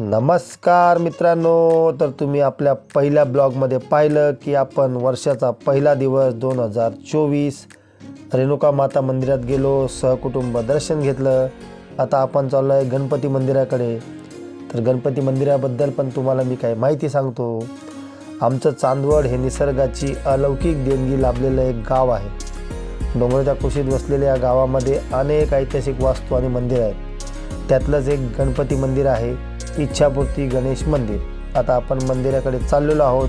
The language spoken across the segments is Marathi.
नमस्कार मित्रांनो तर तुम्ही आपल्या पहिल्या ब्लॉगमध्ये पाहिलं की आपण वर्षाचा पहिला दिवस दोन हजार चोवीस रेणुका माता मंदिरात गेलो सहकुटुंब दर्शन घेतलं. आता आपण चाललो आहे गणपती मंदिराकडे. तर गणपती मंदिराबद्दल पण तुम्हाला मी काही माहिती सांगतो. आमचं चांदवड हे निसर्गाची अलौकिक देणगी लाभलेलं एक गाव आहे. डोंगराच्या कुशीत वसलेल्या या गावामध्ये अनेक ऐतिहासिक वास्तू आणि मंदिर आहेत. त्यातलंच एक गणपती मंदिर आहे. इच्छापूर्ती गणेश मंदिर. आता आपण मंदिराकडे चाललेलो आहोत.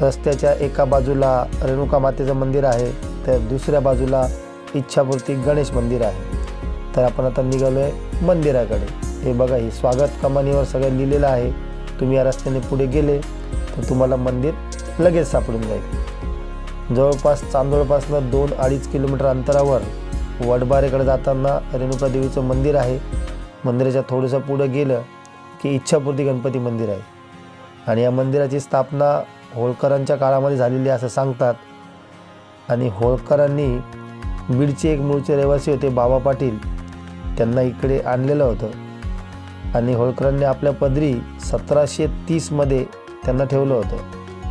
रस्त्याच्या एका बाजूला रेणुका मातेचं मंदिर आहे. तर दुसऱ्या बाजूला इच्छापूर्ती गणेश मंदिर आहे. तर आपण आता निघालो आहे मंदिराकडे. हे बघा ही स्वागत कमानीवर सगळं लिहिलेलं आहे. तुम्ही या रस्त्याने पुढे गेले तर तुम्हाला मंदिर लगेच सापडून जाईल. जवळपास चांदोळपासनं दोन अडीच किलोमीटर अंतरावर वडबारेकडे जाताना रेणुका देवीचं मंदिर आहे. मंदिराच्या थोडंसं पुढं गेलं की इच्छापूर्ती गणपती मंदिर आहे. आणि या मंदिराची स्थापना होळकरांच्या काळामध्ये झालेली असं सांगतात. आणि होळकरांनी बीडचे एक मूळचे रहिवासी होते बाबा पाटील. त्यांना इकडे आणलेलं होतं. आणि होळकरांनी आपल्या पदरी सतराशे तीसमध्ये त्यांना ठेवलं होतं.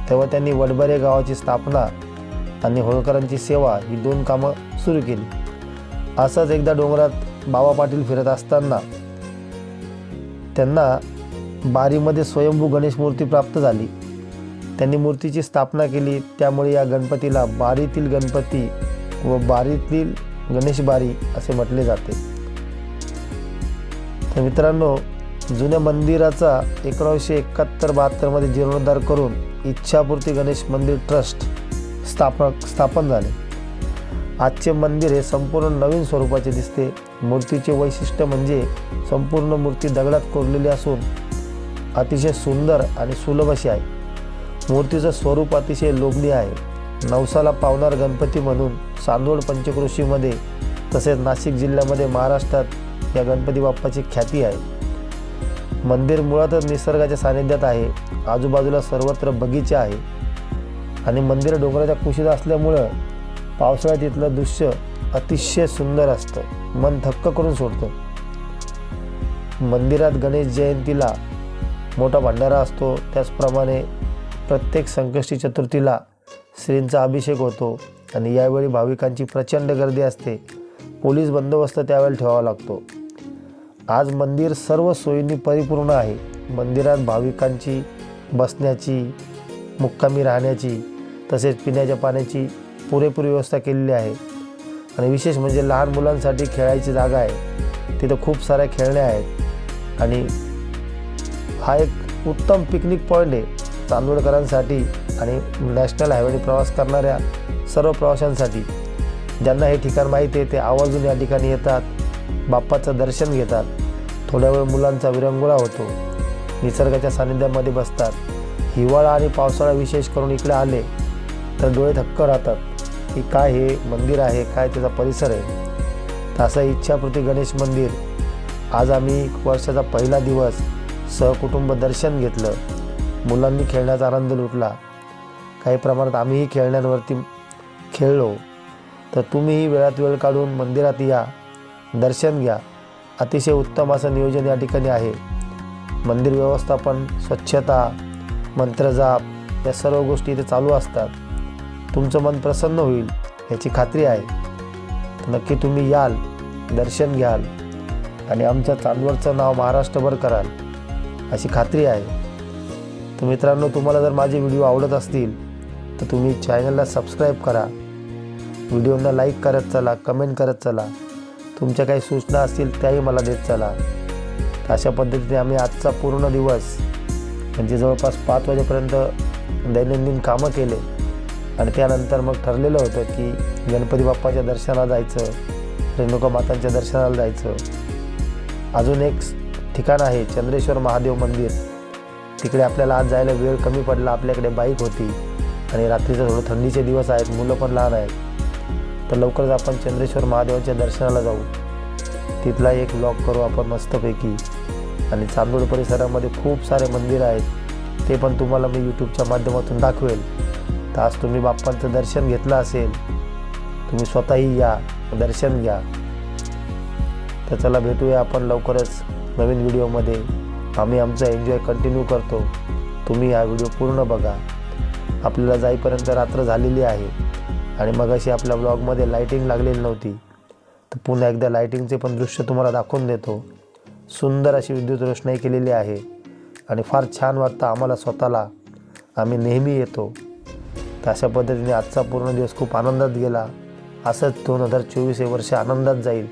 तेव्हा त्यांनी वडबरे गावाची स्थापना आणि होळकरांची सेवा ही दोन कामं सुरू केली. असंच एकदा डोंगरात बाबा पाटील फिरत असताना त्यांना बारीमध्ये स्वयंभू गणेश मूर्ती प्राप्त झाली. त्यांनी मूर्तीची स्थापना केली. त्यामुळे या गणपतीला बारीतील गणपती व बारीतील गणेश बारी असे म्हटले जाते. तर मित्रांनो जुन्या मंदिराचा एकोणीसशे एकाहत्तर बहात्तरमध्ये जीर्णोद्धार करून इच्छापूर्ती गणेश मंदिर ट्रस्ट स्थापन स्थापन झाले. आजचे मंदिर हे संपूर्ण नवीन स्वरूपाचे दिसते. मूर्तीचे वैशिष्ट्य म्हणजे संपूर्ण मूर्ती दगडात कोरलेली असून अतिशय सुंदर आणि सुलभ अशी आहे. मूर्तीचं स्वरूप अतिशय लोभनीय आहे. नवसाला पावणार गणपती म्हणून चांदोड पंचकृषीमध्ये तसेच नाशिक जिल्ह्यामध्ये महाराष्ट्रात या गणपती बाप्पाची ख्याती आहे. मंदिर मुळातच निसर्गाच्या सानिध्यात आहे. आजूबाजूला सर्वत्र बगीचे आहे. आणि मंदिर डोंगराच्या कुशीत असल्यामुळं पावसाळ्यात इथलं दृश्य अतिशय सुंदर असतं. मन थक्क करून सोडतं. मंदिरात गणेश जयंतीला मोठा भंडारा असतो. त्याचप्रमाणे प्रत्येक संकष्टी चतुर्थीला श्रींचा अभिषेक होतो आणि यावेळी भाविकांची प्रचंड गर्दी असते. पोलीस बंदोबस्त त्यावेळी ठेवावा लागतो. आज मंदिर सर्व सोयींनी परिपूर्ण आहे. मंदिरात भाविकांची बसण्याची मुक्कामी राहण्याची तसेच पिण्याच्या पाण्याची पुरेपूर व्यवस्था केलेली आहे. आणि विशेष म्हणजे लहान मुलांसाठी खेळायची जागा आहे. तिथं खूप साऱ्या खेळण्या आहेत. आणि हा एक उत्तम पिकनिक पॉईंट आहे चांदोडकरांसाठी आणि नॅशनल हायवेने प्रवास करणाऱ्या सर्व प्रवाशांसाठी. ज्यांना हे ठिकाण माहिती आहे ते आवर्जून या ठिकाणी येतात बाप्पाचं दर्शन घेतात. थोड्या वेळ मुलांचा विरंगुळा होतो. निसर्गाच्या सानिध्यामध्ये बसतात. हिवाळा आणि पावसाळा विशेष करून इकडे आले तर डोळे थक्क राहतात. की काय हे मंदिर आहे काय त्याचा परिसर आहे. तर असं इच्छापूर्ती गणेश मंदिर. आज आम्ही वर्षाचा पहिला दिवस सहकुटुंब दर्शन घेतलं. मुलांनी खेळण्याचा आनंद लुटला. काही प्रमाणात आम्हीही खेळण्यांवरती खेळलो. तर तुम्हीही वेळात वेळ काढून मंदिरात या. दर्शन घ्या. अतिशय उत्तम असं नियोजन या ठिकाणी आहे. मंदिर व्यवस्थापन स्वच्छता मंत्रजाप या सर्व गोष्टी इथे चालू असतात. तुमचं मन प्रसन्न होईल याची खात्री आहे. नक्की तुम्ही याल दर्शन घ्याल आणि आमच्या चांदवडचं नाव महाराष्ट्रभर कराल अशी खात्री आहे. तर मित्रांनो तुम्हाला जर माझे व्हिडिओ आवडत असतील तर तुम्ही चॅनलला सबस्क्राईब करा. व्हिडिओंना लाईक करत चला कमेंट करत चला. तुमच्या काही सूचना असतील त्याही मला देत चला. अशा पद्धतीने आम्ही आजचा पूर्ण दिवस म्हणजे जवळपास पाच वाजेपर्यंत दैनंदिन कामं केले. आणि त्यानंतर मग ठरलेलं होतं की गणपती बाप्पाच्या दर्शनाला जायचं रेणुका मातांच्या दर्शनाला जायचं. अजून एक ठिकाण आहे चंद्रेश्वर महादेव मंदिर. तिकडे आपल्याला आज जायला वेळ कमी पडला आपल्याकडे बाईक होती आणि रात्रीचं थोडं थंडीचे दिवस आहेत मुलं पण लहान आहेत. तर लवकरच आपण चंद्रेश्वर महादेवाच्या दर्शनाला जाऊ. तिथला एक ब्लॉग करू आपण मस्तपैकी. आणि चांदोड परिसरामध्ये खूप सारे मंदिर आहेत ते पण तुम्हाला मी यूट्यूबच्या माध्यमातून दाखवेल. तर आज तुम्ही बाप्पांचं दर्शन घेतलं असेल तुम्ही स्वतःही या दर्शन घ्या. तर चला भेटूया आपण लवकरच नवीन व्हिडिओमध्ये. आम्ही आमचा एन्जॉय कंटिन्यू करतो. तुम्ही हा व्हिडिओ पूर्ण बघा. आपल्याला जाईपर्यंत रात्र झालेली आहे आणि मग अशी आपल्या ब्लॉगमध्ये लाईटिंग लागलेली नव्हती. तर पुन्हा एकदा लाईटिंगचे पण दृश्य तुम्हाला दाखवून देतो. सुंदर अशी विद्युत रोषणाई केलेली आहे आणि फार छान वाटतं आम्हाला स्वतःला. आम्ही नेहमी येतो. तर अशा पद्धतीने आजचा पूर्ण दिवस खूप आनंदात गेला. असंच दोन हजार चोवीस हे वर्ष आनंदात जाईल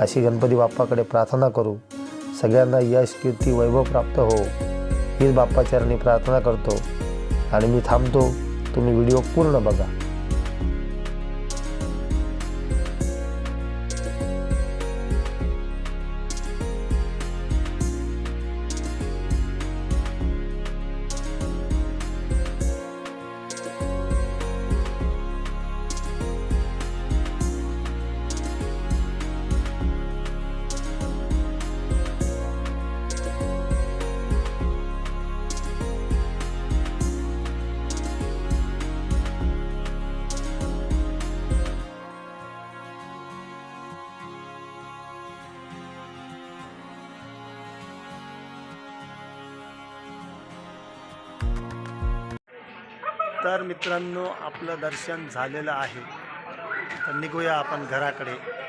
अशी गणपती बाप्पाकडे प्रार्थना करू. सगळ्यांना यश कीर्ती वैभव प्राप्त हो. हीच बाप्पाचरणी प्रार्थना करतो. आणि मी थांबतो. तुम्ही व्हिडिओ पूर्ण बघा. तर मित्रांनो आपलं दर्शन झालेलं आहे. तर निघूया आपण घराकडे.